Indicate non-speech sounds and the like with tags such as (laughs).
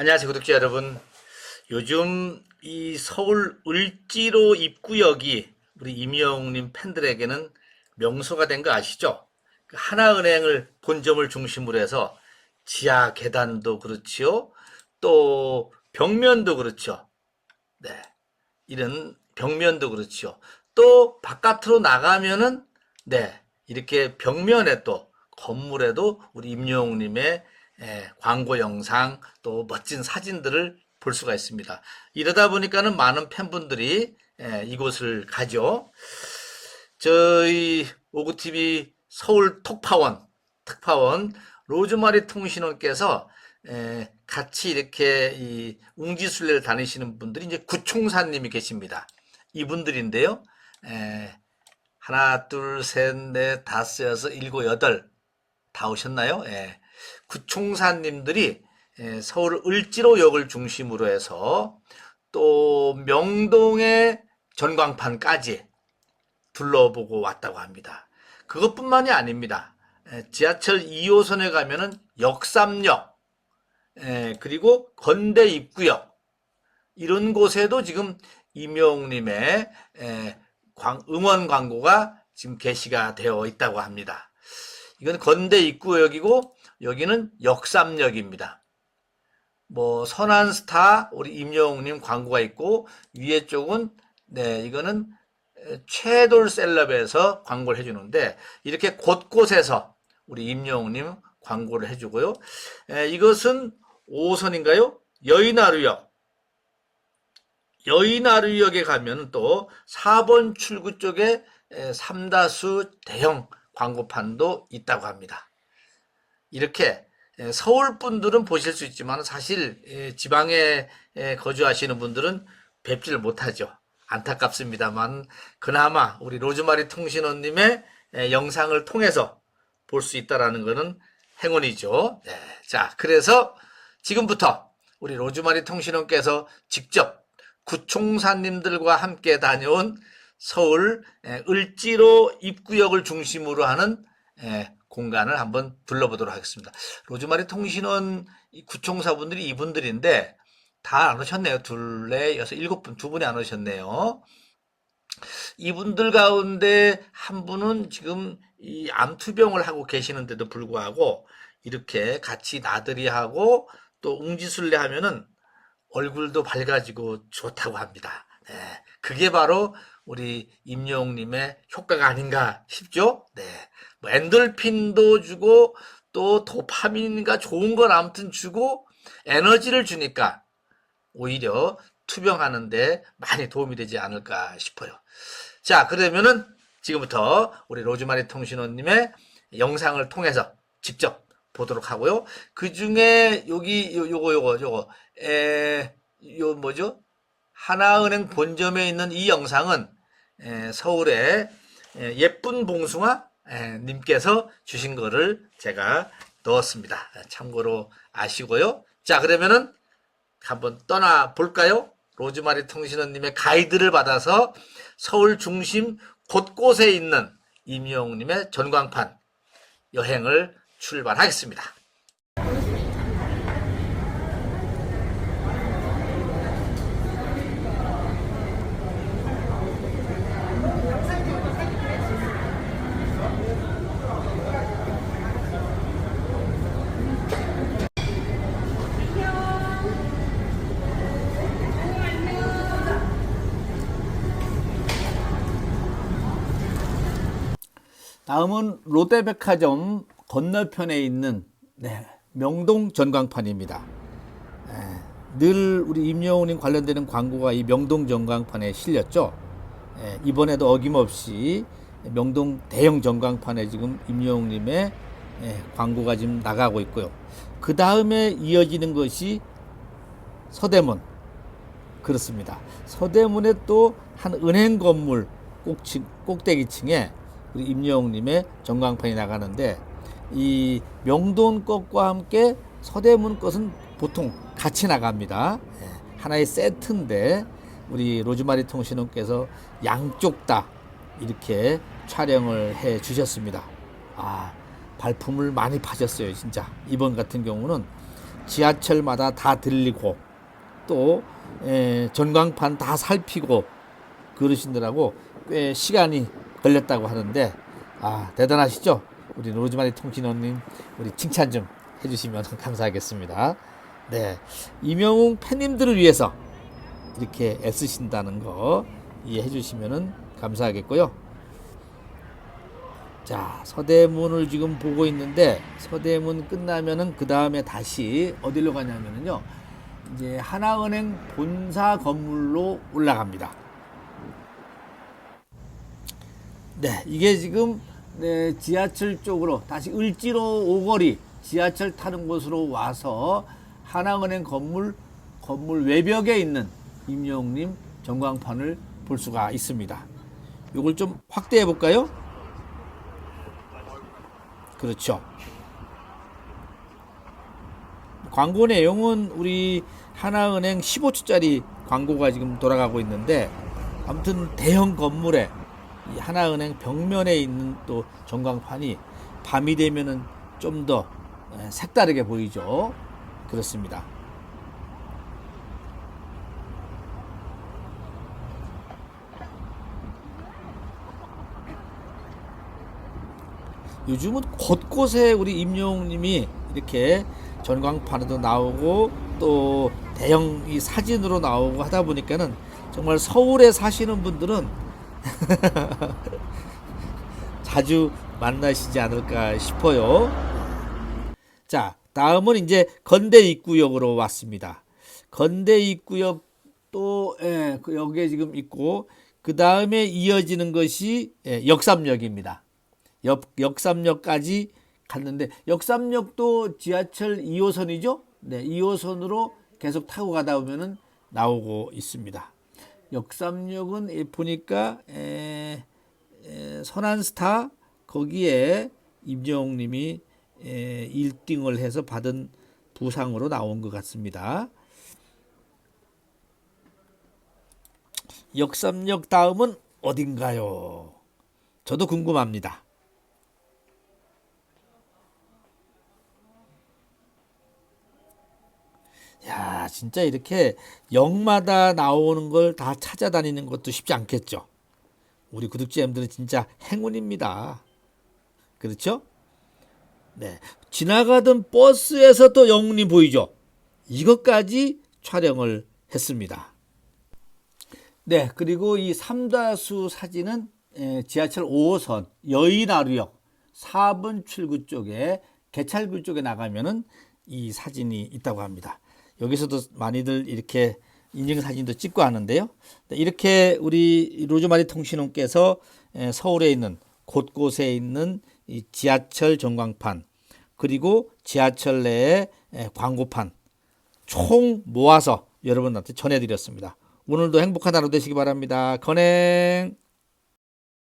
안녕하세요 구독자 여러분. 요즘 이 서울 을지로 입구역이 우리 임영웅님 팬들에게는 명소가 된 거 아시죠? 그 하나은행을 본점을 중심으로 해서 지하 계단도 그렇지요. 또 벽면도 그렇죠. 네. 이런 벽면도 그렇지요. 또 바깥으로 나가면은 네. 이렇게 벽면에 또 건물에도 우리 임영웅님의 예, 광고 영상 또 멋진 사진들을 볼 수가 있습니다. 이러다 보니까는 많은 팬분들이 예, 이곳을 가죠. 저희 오구TV 서울 톡파원, 특파원 로즈마리 통신원께서 예, 같이 이렇게 이 웅지순례를 다니시는 분들이 이제 구총사님이 계십니다. 이분들인데요. 예, 하나, 둘, 셋, 넷, 다섯, 여섯, 일곱, 여덟 다 오셨나요? 예. 구총사님들이 예, 서울 을지로역을 중심으로 해서 또 명동의 전광판까지 둘러보고 왔다고 합니다. 그것뿐만이 아닙니다. 예, 지하철 2호선에 가면은 역삼역 예, 그리고 건대 입구역 이런 곳에도 지금 광- 응원 광고가 지금 게시가 되어 있다고 합니다. 이건 건대 입구역이고 여기는 역삼역입니다. 뭐 선한 스타 우리 임영웅님 광고가 있고 위에 쪽은 네 이거는 에, 최돌 셀럽에서 광고를 해주는데 이렇게 곳곳에서 우리 임영웅님 광고를 해주고요. 에, 이것은 5호선인가요? 여의나루역. 여의나루역에 가면 또 4번 출구 쪽에 에, 삼다수 대형 광고판도 있다고 합니다. 이렇게 에, 서울 분들은 보실 수 있지만 사실 에, 지방에 에, 거주하시는 분들은 뵙지를 못하죠. 안타깝습니다만 그나마 우리 로즈마리 통신원님의 에, 영상을 통해서 볼 수 있다라는 것은 행운이죠. 네. 자, 그래서 지금부터 우리 로즈마리 통신원께서 직접 구총사님들과 함께 다녀온 서울 에, 을지로 입구역을 중심으로 하는 에, 공간을 한번 둘러보도록 하겠습니다. 로즈마리 통신원 이 구총사분들이 이분들인데 다 안 오셨네요. 둘, 넷, 여섯, 일곱 분, 두 분이 안 오셨네요. 이분들 가운데 한 분은 지금 이 암투병을 하고 계시는데도 불구하고 이렇게 같이 나들이 하고 또 웅지술래 하면은 얼굴도 밝아지고 좋다고 합니다. 네, 그게 바로 우리 임영웅님의 효과가 아닌가 싶죠? 네. 뭐 엔돌핀도 주고 또 도파민과 좋은 걸 아무튼 주고 에너지를 주니까 오히려 투병하는데 많이 도움이 되지 않을까 싶어요. 자, 그러면은 지금부터 우리 로즈마리 통신원님의 영상을 통해서 직접 보도록 하고요. 그 중에 여기 요, 요거 요거 요거 에, 요 뭐죠? 하나은행 본점에 있는 이 영상은 에, 서울의 에, 예쁜 봉숭아 에, 님께서 주신 거를 제가 넣었습니다. 참고로 아시고요. 자, 그러면은 한번 떠나 볼까요? 로즈마리 통신원님의 가이드를 받아서 서울 중심 곳곳에 있는 임영웅님의 전광판 여행을 출발하겠습니다. 다음은 롯데백화점 건너편에 있는 네, 명동 전광판입니다. 에, 늘 우리 임영웅님 관련되는 광고가 이 명동 전광판에 실렸죠. 에, 이번에도 어김없이 명동 대형 전광판에 지금 임영웅님의 에, 광고가 지금 나가고 있고요. 그 다음에 이어지는 것이 서대문 그렇습니다. 서대문에 또 한 은행 건물 꼭대기층에 우리 임영웅님의 전광판이 나가는데 이 명동 것과 함께 서대문 것은 보통 같이 나갑니다. 예, 하나의 세트인데 우리 로즈마리 통신원께서 양쪽 다 이렇게 촬영을 해 주셨습니다. 아 발품을 많이 파셨어요, 진짜. 이번 같은 경우는 지하철마다 다 들리고 또 에, 전광판 다 살피고 그러신들하고 꽤 시간이 걸렸다고 하는데 아 대단하시죠? 우리 로즈마리 통신원님 우리 칭찬 좀 해주시면 (laughs) 감사하겠습니다. 네, 이명웅 팬님들을 위해서 이렇게 애쓰신다는 거 이해해 주시면 감사하겠고요. 자, 서대문을 지금 보고 있는데 서대문 끝나면은 그 다음에 다시 어디로 가냐면은요. 이제 하나은행 본사 건물로 올라갑니다. 네, 이게 지금 네, 지하철 쪽으로 다시 을지로 오거리 지하철 타는 곳으로 와서 하나은행 건물 건물 외벽에 있는 임영웅님 전광판을 볼 수가 있습니다. 이걸 좀 확대해 볼까요? 그렇죠. 광고 내용은 우리 하나은행 15초짜리 광고가 지금 돌아가고 있는데 아무튼 대형 건물에 이 하나은행 벽면에 있는 또 전광판이 밤이 되면은 좀 더 색다르게 보이죠. 그렇습니다. 요즘은 곳곳에 우리 임영웅님이 이렇게 전광판에도 나오고 또 대형 이 사진으로 나오고 하다 보니까는 정말 서울에 사시는 분들은 (laughs) 자주 만나시지 않을까 싶어요. 자, 다음은 이제 건대 입구역으로 왔습니다. 건대 입구역 또 예, 그 여기에 지금 있고 그 다음에 이어지는 것이 예, 역삼역입니다. 역, 역삼역까지 갔는데 역삼역도 지하철 2호선이죠? 네, 2호선으로 계속 타고 가다 보면은 나오고 있습니다. 역삼역은 예, 보니까 에, 에, 선한스타 거기에 임정웅님이 에, 1등을 해서 받은 부상으로 나온 것 같습니다. 역삼역 다음은 어딘가요? 저도 궁금합니다. 야, 진짜 이렇게 역마다 나오는 걸 다 찾아다니는 것도 쉽지 않겠죠. 우리 구독자님들은 진짜 행운입니다. 그렇죠? 네. 지나가던 버스에서 또 영웅님 보이죠? 이것까지 촬영을 했습니다. 네. 그리고 이 삼다수 사진은 에, 지하철 5호선 여의나루역 4번 출구 쪽에 개찰구 쪽에 나가면은 이 사진이 있다고 합니다. 여기서도 많이들 이렇게 인증 사진도 찍고 하는데요. 네, 이렇게 우리 로즈마리 통신원께서 에, 서울에 있는 곳곳에 있는 이 지하철 전광판 그리고 지하철 내의 에, 광고판 총 모아서 여러분한테 전해드렸습니다. 오늘도 행복한 하루 되시기 바랍니다. 건행.